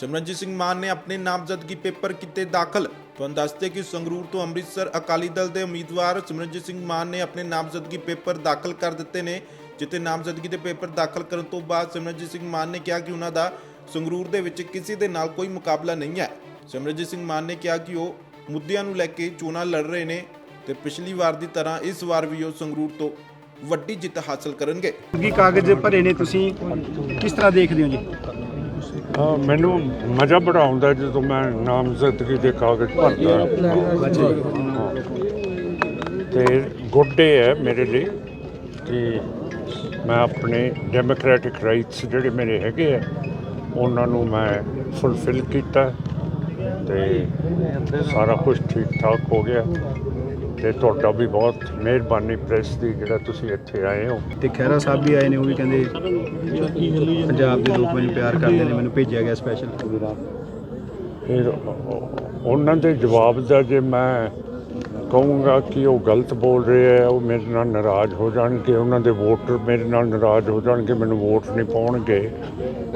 ਸਿਮਰਨਜੀਤ ਸਿੰਘ ਮਾਨ ਨੇ ਆਪਣੇ ਨਾਮਜ਼ਦਗੀ ਪੇਪਰ ਕੀਤੇ ਦਾਖਲ। ਤੁਹਾਨੂੰ ਦੱਸਦੇ ਕਿ ਸੰਗਰੂਰ ਤੋਂ ਅੰਮ੍ਰਿਤਸਰ ਅਕਾਲੀ ਦਲ ਦੇ ਉਮੀਦਵਾਰ ਸਿਮਰਨਜੀਤ ਸਿੰਘ ਮਾਨ ਨੇ ਆਪਣੇ ਨਾਮਜ਼ਦਗੀ ਪੇਪਰ ਦਾਖਲ ਕਰ ਦਿੱਤੇ ਨੇ। ਜਿੱਥੇ ਨਾਮਜ਼ਦਗੀ ਦੇ ਪੇਪਰ ਦਾਖਲ ਕਰਨ ਤੋਂ ਬਾਅਦ ਸਿਮਰਨਜੀਤ ਸਿੰਘ ਮਾਨ ਨੇ ਕਿਹਾ ਕਿ ਉਹਨਾਂ ਦਾ ਸੰਗਰੂਰ ਦੇ ਵਿੱਚ ਕਿਸੇ ਦੇ ਨਾਲ ਕੋਈ ਮੁਕਾਬਲਾ ਨਹੀਂ ਹੈ। ਸਿਮਰਨਜੀਤ ਸਿੰਘ ਮਾਨ ਨੇ ਕਿਹਾ ਕਿ ਉਹ ਮੁੱਦਿਆਂ ਨੂੰ ਲੈ ਕੇ ਚੋਣਾਂ ਲੜ ਰਹੇ ਨੇ ਤੇ ਪਿਛਲੀ ਵਾਰ ਦੀ ਤਰ੍ਹਾਂ ਇਸ ਵਾਰ ਵੀ ਉਹ ਸੰਗਰੂਰ ਤੋਂ ਵੱਡੀ ਜਿੱਤ ਹਾਸਲ ਕਰਨਗੇ। ਕੀ ਕਾਗਜ਼ ਭਰੇ ਨੇ ਤੁਸੀਂ? ਕਿਸ ਤਰ੍ਹਾਂ ਦੇਖਦੇ ਹੋ ਜੀ? ਮੈਨੂੰ ਮਜ਼ਾ ਬੜਾ ਆਉਂਦਾ ਜਦੋਂ ਮੈਂ ਨਾਮਜ਼ਦਗੀ ਦੇ ਕਾਗਜ਼ ਭਰਦਾ ਹਾਂ। ਤੇ ਗੁੱਡ ਡੇ ਹੈ ਮੇਰੇ ਲਈ। ਕਿ ਮੈਂ ਆਪਣੇ ਡੈਮੋਕ੍ਰੈਟਿਕ ਰਾਈਟਸ ਜਿਹੜੇ ਮੇਰੇ ਹੈਗੇ ਆ, ਉਹਨਾਂ ਨੂੰ ਮੈਂ ਫੁਲਫਿਲ ਕੀਤਾ ਤੇ ਸਾਰਾ ਕੁਝ ਠੀਕ ਠਾਕ ਹੋ ਗਿਆ। ਤੇ ਤੁਹਾਡਾ ਵੀ ਬਹੁਤ ਮਿਹਰਬਾਨੀ ਪ੍ਰੈਸ ਦੀ ਜਿਹੜਾ ਤੁਸੀਂ ਇੱਥੇ ਆਏ ਹੋ। ਤੇ ਖਹਿਰਾ ਸਾਹਿਬ ਵੀ ਆਏ ਨੇ ਉਹ ਵੀ ਕਹਿੰਦੇ ਪੰਜਾਬ ਦੇ ਲੋਕ ਮੈਨੂੰ ਪਿਆਰ ਕਰਦੇ ਨੇ ਮੈਨੂੰ ਭੇਜਿਆ ਗਿਆ ਸਪੈਸ਼ਲ ਫਿਰ ਉਹ- ਉਹਨਾਂ ਦੇ ਜਵਾਬ ਦਾ ਜੇ ਮੈਂ ਕਹੂੰਗਾ ਕਿ ਉਹ ਗਲਤ ਬੋਲ ਰਹੇ ਆ ਉਹ ਮੇਰੇ ਨਾਲ ਨਾਰਾਜ਼ ਹੋ ਜਾਣਗੇ ਉਹਨਾਂ ਦੇ ਵੋਟਰ ਮੇਰੇ ਨਾਲ ਨਾਰਾਜ਼ ਹੋ ਜਾਣਗੇ ਮੈਨੂੰ ਵੋਟ ਨਹੀਂ ਪਾਉਣਗੇ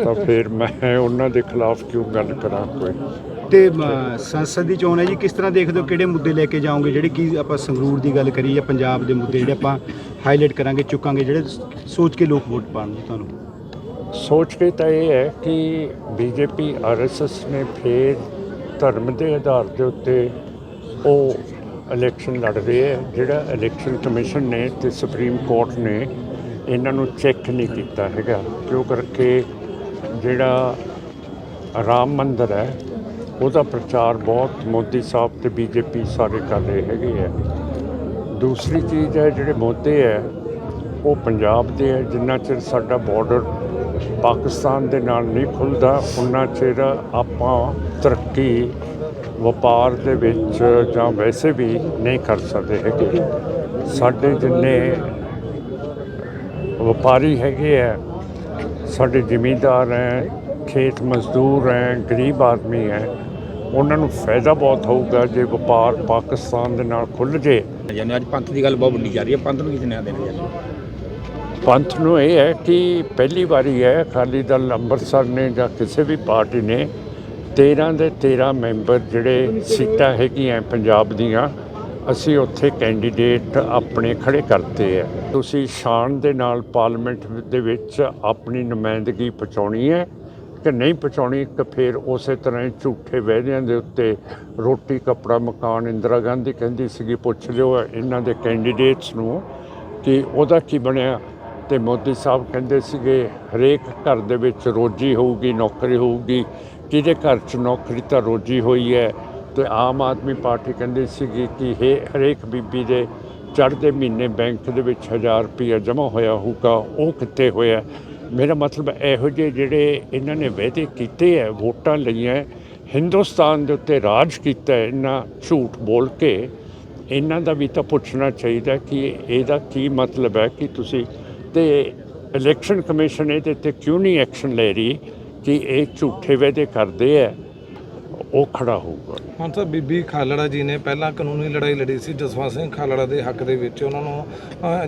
ਤਾਂ ਫਿਰ ਮੈਂ ਉਹਨਾਂ ਦੇ ਖਿਲਾਫ ਕਿਉਂ ਗੱਲ ਕਰਾਂ ਕੋਈ? ਤੇ ਅਮ, ਸੰਸਦ ਦੀ ਚੋਣ ਹੈ ਜੀ ਕਿਸ ਤਰ੍ਹਾਂ ਦੇਖਦੇ ਹੋ ਕਿਹੜੇ ਮੁੱਦੇ ਲੈ ਕੇ ਜਾਓਗੇ? ਜਿਹੜੇ ਕਿ ਆਪਾਂ ਸੰਗਰੂਰ ਦੀ ਗੱਲ ਕਰੀਏ ਜਾਂ ਪੰਜਾਬ ਦੇ ਮੁੱਦੇ ਜਿਹੜੇ ਆਪਾਂ ਹਾਈਲਾਈਟ ਕਰਾਂਗੇ ਚੁੱਕਾਂਗੇ ਜਿਹੜੇ ਸੋਚ ਕੇ ਲੋਕ ਵੋਟ ਪਾਉਣਗੇ ਤੁਹਾਨੂੰ? ਸੋਚ ਕੇ ਤਾਂ ਇਹ ਹੈ ਕਿ ਬੀਜੇਪੀ ਆਰਐਸਐਸ ਨੇ ਫੇਰ ਧਰਮ ਦੇ ਆਧਾਰ ਦੇ ਉੱਤੇ ਉਹ ਇਲੈਕਸ਼ਨ ਲੜ ਰਹੇ ਹੈ ਜਿਹੜਾ ਇਲੈਕਸ਼ਨ ਕਮਿਸ਼ਨ ਨੇ ਤੇ ਸੁਪਰੀਮ ਕੋਰਟ ਨੇ ਇਹਨਾਂ ਨੂੰ ਚੈੱਕ ਨਹੀਂ ਕੀਤਾ ਹੈਗਾ। ਕਿਉਂ ਕਰਕੇ ਜਿਹੜਾ ਰਾਮ ਮੰਦਿਰ ਹੈ ਉਹਦਾ ਪ੍ਰਚਾਰ ਬਹੁਤ ਮੋਦੀ ਸਾਹਿਬ ਤੇ ਬੀਜੇਪੀ ਸਾਰੇ ਕਰ ਰਹੇ ਹੈਗੇ ਹੈ ਦੂਸਰੀ ਚੀਜ਼ ਹੈ, ਜਿਹੜੇ ਮੁੱਦੇ ਹੈ, ਉਹ ਪੰਜਾਬ ਦੇ ਹੈ। ਜਿੰਨਾ ਚਿਰ ਸਾਡਾ ਬਾਰਡਰ ਪਾਕਿਸਤਾਨ ਦੇ ਨਾਲ ਨਹੀਂ ਖੁੱਲਦਾ ਉਨਾ ਚਿਰ ਆਪਾਂ ਤਰੱਕੀ ਵਪਾਰ ਦੇ ਵਿੱਚ ਜਾਂ ਵੈਸੇ ਵੀ ਨਹੀਂ ਕਰ ਸਕਦੇ ਹੈਗੇ। ਸਾਡੇ ਜਿੰਨੇ ਵਪਾਰੀ ਹੈਗੇ ਆ, ਸਾਡੇ ਜ਼ਿਮੀਂਦਾਰ ਹੈ ਖੇਤ ਮਜ਼ਦੂਰ ਹੈ ਗਰੀਬ ਆਦਮੀ ਹੈ ਉਹਨਾਂ ਨੂੰ ਫਾਇਦਾ ਬਹੁਤ ਹੋਊਗਾ ਜੇ ਵਪਾਰ ਪਾਕਿਸਤਾਨ ਦੇ ਨਾਲ ਖੁੱਲ੍ਹ ਜੇ। ਯਾਨੀ ਅੱਜ ਪੰਥ ਦੀ ਗੱਲ ਬਹੁਤ ਵੱਡੀ ਜਾ ਰਹੀ ਹੈ ਪੰਥ ਨੂੰ ਕਿਸ ਨੇ ਦੇਣਾ ਪੰਥ ਨੂੰ ਇਹ ਹੈ ਕਿ ਪਹਿਲੀ ਵਾਰੀ ਹੈ ਅਕਾਲੀ ਦਲ ਅੰਮ੍ਰਿਤਸਰ ਨੇ ਜਾਂ ਕਿਸੇ ਵੀ ਪਾਰਟੀ ਨੇ 13 ਦੇ 13 ਮੈਂਬਰ ਜਿਹੜੇ ਸੀਟਾਂ ਹੈਗੀਆਂ ਪੰਜਾਬ ਦੀਆਂ ਅਸੀਂ ਉੱਥੇ ਕੈਂਡੀਡੇਟ ਆਪਣੇ ਖੜੇ ਕਰਤੇ ਹੈ। ਤੁਸੀਂ ਸ਼ਾਨ ਦੇ ਨਾਲ ਪਾਰਲੀਮੈਂਟ ਦੇ ਵਿੱਚ ਆਪਣੀ ਨੁਮਾਇੰਦਗੀ ਪਹੁੰਚਾਉਣੀ ਹੈ। ਕਿ ਨਹੀਂ ਪਹੁੰਚਾਉਣੀ, ਤਾਂ ਫਿਰ ਉਸੇ ਤਰ੍ਹਾਂ ਹੀ ਝੂਠੇ ਵਾਅਦਿਆਂ ਦੇ ਉੱਤੇ ਰੋਟੀ, ਕੱਪੜਾ, ਮਕਾਨ ਇੰਦਰਾ ਗਾਂਧੀ ਕਹਿੰਦੀ ਸੀਗੀ, ਪੁੱਛ ਲਿਓ ਇਹਨਾਂ ਦੇ ਕੈਂਡੀਡੇਟਸ ਨੂੰ ਕਿ ਉਹਦਾ ਕੀ ਬਣਿਆ। ਤੇ ਮੋਦੀ ਸਾਹਿਬ ਕਹਿੰਦੇ ਸੀਗੇ, ਹਰੇਕ ਘਰ ਦੇ ਵਿੱਚ ਰੋਜੀ ਹੋਊਗੀ, ਨੌਕਰੀ ਹੋਊਗੀ, ਜਿਹਦੇ ਘਰ 'ਚ ਨੌਕਰੀ ਤਾਂ ਰੋਜੀ ਹੋਈ ਹੈ। ਤੇ ਆਮ ਆਦਮੀ ਪਾਰਟੀ ਕਹਿੰਦੀ ਸੀਗੀ ਕਿ ਇਹ ਹਰੇਕ ਬੀਬੀ ਦੇ ਚੜ੍ਹਦੇ ਮਹੀਨੇ ਬੈਂਕ ਦੇ ਵਿੱਚ 1000 ਰੁਪਇਆ ਜਮ੍ਹਾਂ ਹੋਇਆ ਹੋਊਗਾ, ਉਹ ਕਿੱਥੇ ਹੋਇਆ? ਮੇਰਾ ਮਤਲਬ ਇਹੋ ਜਿਹੇ ਜਿਹੜੇ ਇਹਨਾਂ ਨੇ ਵਾਅਦੇ ਕੀਤੇ ਹੈ ਵੋਟਾਂ ਲਈਆਂ, ਹਿੰਦੁਸਤਾਨ ਦੇ ਉੱਤੇ ਰਾਜ ਕੀਤਾ ਇਹਨਾਂ ਝੂਠ ਬੋਲ ਕੇ, ਇਹਨਾਂ ਦਾ ਵੀ ਤਾਂ ਪੁੱਛਣਾ ਚਾਹੀਦਾ ਕਿ ਇਹਦਾ ਕੀ ਮਤਲਬ ਹੈ ਕਿ ਤੁਸੀਂ, ਤੇ ਇਲੈਕਸ਼ਨ ਕਮਿਸ਼ਨ ਇਹਦੇ ਤੇ ਕਿਉਂ ਨਹੀਂ ਐਕਸ਼ਨ ਲੈ ਰਹੀ ਕਿ ਇਹ ਝੂਠੇ ਵਾਅਦੇ ਕਰਦੇ ਆ? ਉਹ ਖੜਾ ਹੋਊਗਾ। ਹੁਣ ਤਾਂ ਬੀਬੀ ਖਾਲੜਾ ਜੀ ਨੇ ਪਹਿਲਾਂ ਕਾਨੂੰਨੀ ਲੜਾਈ ਲੜੀ ਸੀ ਜਸਵੰਤ ਸਿੰਘ ਖਾਲੜਾ ਦੇ ਹੱਕ ਦੇ ਵਿੱਚ ਉਹਨਾਂ ਨੂੰ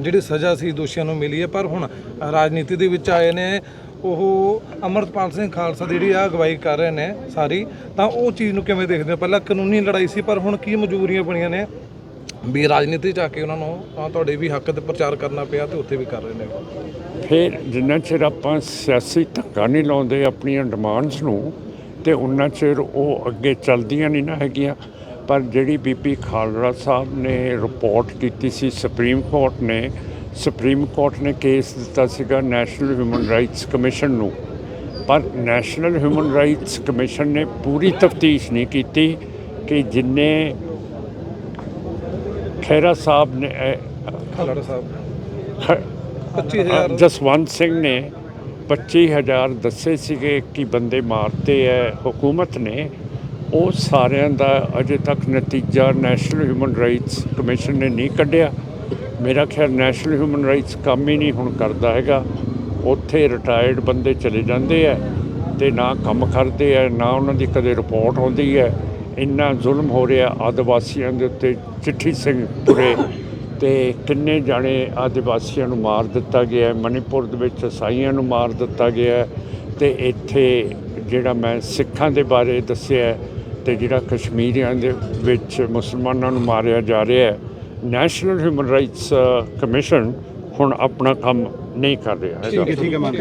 ਜਿਹੜੀ ਸਜ਼ਾ ਸੀ ਦੋਸ਼ੀਆਂ ਨੂੰ ਮਿਲੀ ਹੈ ਪਰ ਹੁਣ ਰਾਜਨੀਤੀ ਦੇ ਵਿੱਚ ਆਏ ਨੇ ਉਹ ਅਮਰਪਾਲ ਸਿੰਘ ਖਾਲਸਾ ਦੀ ਜਿਹੜੀ ਆ ਅਗਵਾਈ ਕਰ ਰਹੇ ਨੇ ਸਾਰੀ ਤਾਂ ਉਹ ਚੀਜ਼ ਨੂੰ ਕਿਵੇਂ ਦੇਖਦੇ ਹੋ? ਪਹਿਲਾਂ ਕਾਨੂੰਨੀ ਲੜਾਈ ਸੀ ਪਰ ਹੁਣ ਕੀ ਮਜਬੂਰੀਆਂ ਬਣੀਆਂ ਨੇ? ਵੀ ਰਾਜਨੀਤੀ ਚ ਆ ਕੇ ਉਹਨਾਂ ਨੂੰ ਤਾਂ ਤੁਹਾਡੇ ਵੀ ਹੱਕ ਤੇ ਪ੍ਰਚਾਰ ਕਰਨਾ ਪਿਆ ਤੇ ਉੱਥੇ ਵੀ ਕਰ ਰਹੇ ਨੇ। ਫਿਰ ਜਿੰਨਾ ਚਿਰ ਆਪਾਂ ਸਿਆਸੀ ਧੱਕਾ ਨਹੀਂ ਲਾਉਂਦੇ ਆਪਣੀਆਂ ਡਿਮਾਂਡਸ ਨੂੰ ਤੇ ਉਨਾ ਚਿਰ ਉਹ ਅੱਗੇ ਚੱਲਦੀਆਂ ਨਹੀਂ ਨਾ ਹੈਗੀਆਂ। ਪਰ ਜਿਹੜੀ ਬੀਬੀ ਖਾਲੜਾ ਸਾਹਿਬ ਨੇ ਰਿਪੋਰਟ ਕੀਤੀ ਸੀ ਸੁਪਰੀਮ ਕੋਰਟ ਨੇ ਸੁਪਰੀਮ ਕੋਰਟ ਨੇ ਕੇਸ ਦਿੱਤਾ ਸੀਗਾ ਨੈਸ਼ਨਲ ਹਿਊਮਨ ਰਾਈਟਸ ਕਮਿਸ਼ਨ ਨੂੰ। ਪਰ ਨੈਸ਼ਨਲ ਹਿਊਮਨ ਰਾਈਟਸ ਕਮਿਸ਼ਨ ਨੇ ਪੂਰੀ ਤਫਤੀਸ਼ ਨਹੀਂ ਕੀਤੀ ਕਿ ਜਿੰਨੇ ਖੈਰਾ ਸਾਹਿਬ ਨੇ ਖਾਲੜਾ ਸਾਹਿਬ। ਖ- 25000 ਜਸਵੰਤ ਸਿੰਘ ਨੇ 25000 ਦੱਸੇ ਸੀਗੇ ਕਿ ਬੰਦੇ ਮਾਰਤੇ ਐ, ਹਕੂਮਤ ਨੇ। ਉਹ ਸਾਰਿਆਂ ਦਾ ਅਜੇ ਤੱਕ ਨਤੀਜਾ ਨੈਸ਼ਨਲ ਹਿਊਮਨ ਰਾਈਟਸ ਕਮਿਸ਼ਨ ਨੇ ਨਹੀਂ ਕੱਢਿਆ। ਮੇਰਾ ਖਿਆਲ ਨੈਸ਼ਨਲ ਹਿਊਮਨ ਰਾਈਟਸ ਕੰਮ ਹੀ ਨਹੀਂ ਹੁਣ ਕਰਦਾ ਹੈਗਾ। ਉੱਥੇ ਰਿਟਾਇਰਡ ਬੰਦੇ ਚਲੇ ਜਾਂਦੇ ਐ ਤੇ ਨਾ ਕੰਮ ਕਰਦੇ ਐ, ਨਾ ਉਹਨਾਂ ਦੀ ਕਦੇ ਰਿਪੋਰਟ ਆਉਂਦੀ ਐ। ਇੰਨਾ ਜ਼ੁਲਮ ਹੋ ਰਿਹਾ ਆਦਿਵਾਸੀਆਂ ਦੇ ਉੱਤੇ, ਚਿੱਠੀ ਸਿੰਘ ਪੁਰੇ ਤੇ ਕਿੰਨੇ ਜਾਣੇ ਆਦਿਵਾਸੀਆਂ ਨੂੰ ਮਾਰ ਦਿੱਤਾ ਗਿਆ ਹੈ। ਮਣੀਪੁਰ ਦੇ ਵਿੱਚ ਈਸਾਈਆਂ ਨੂੰ ਮਾਰ ਦਿੱਤਾ ਗਿਆ ਹੈ ਤੇ ਇੱਥੇ ਜਿਹੜਾ ਮੈਂ ਸਿੱਖਾਂ ਦੇ ਬਾਰੇ ਦੱਸਿਆ ਹੈ ਤੇ ਜਿਹੜਾ ਕਸ਼ਮੀਰੀਆਂ ਦੇ ਵਿੱਚ ਮੁਸਲਮਾਨਾਂ ਨੂੰ ਮਾਰਿਆ ਜਾ ਰਿਹਾ ਹੈ। ਨੈਸ਼ਨਲ ਹਿਊਮਨ ਰਾਈਟਸ ਕਮਿਸ਼ਨ ਹੁਣ ਆਪਣਾ ਕੰਮ ਨਹੀਂ ਕਰ ਰਿਹਾ। ਹੈਗਾ ਹੈ